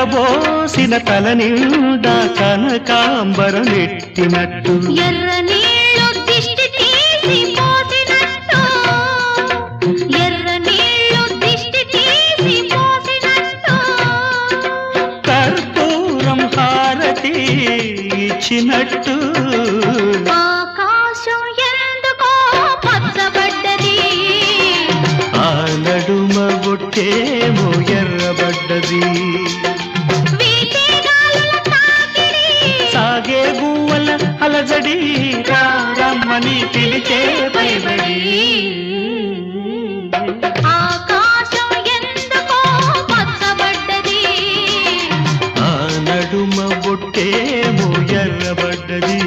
విరబోసిన తల నిండా కనకాంబరం ఎట్టినట్టు ఎర్ర నీళ్ళు దిష్టి తీసి పోసినట్టు. ఎర్ర నీళ్ళు దిష్టి తీసి పోసినట్టు. కర్పూరం హారతి ఇచ్చినట్టు. ఆకాశం ఎందుకో పచ్చబడ్డది. ఆ నడుమ బొట్టేమో ఎర్రబడ్డది. రమ్మని పిలిచే ఆకాశం ఎందుకో పచ్చబడ్డది? ఆ నడుమ బొట్టే ఎర్రబడ్డది.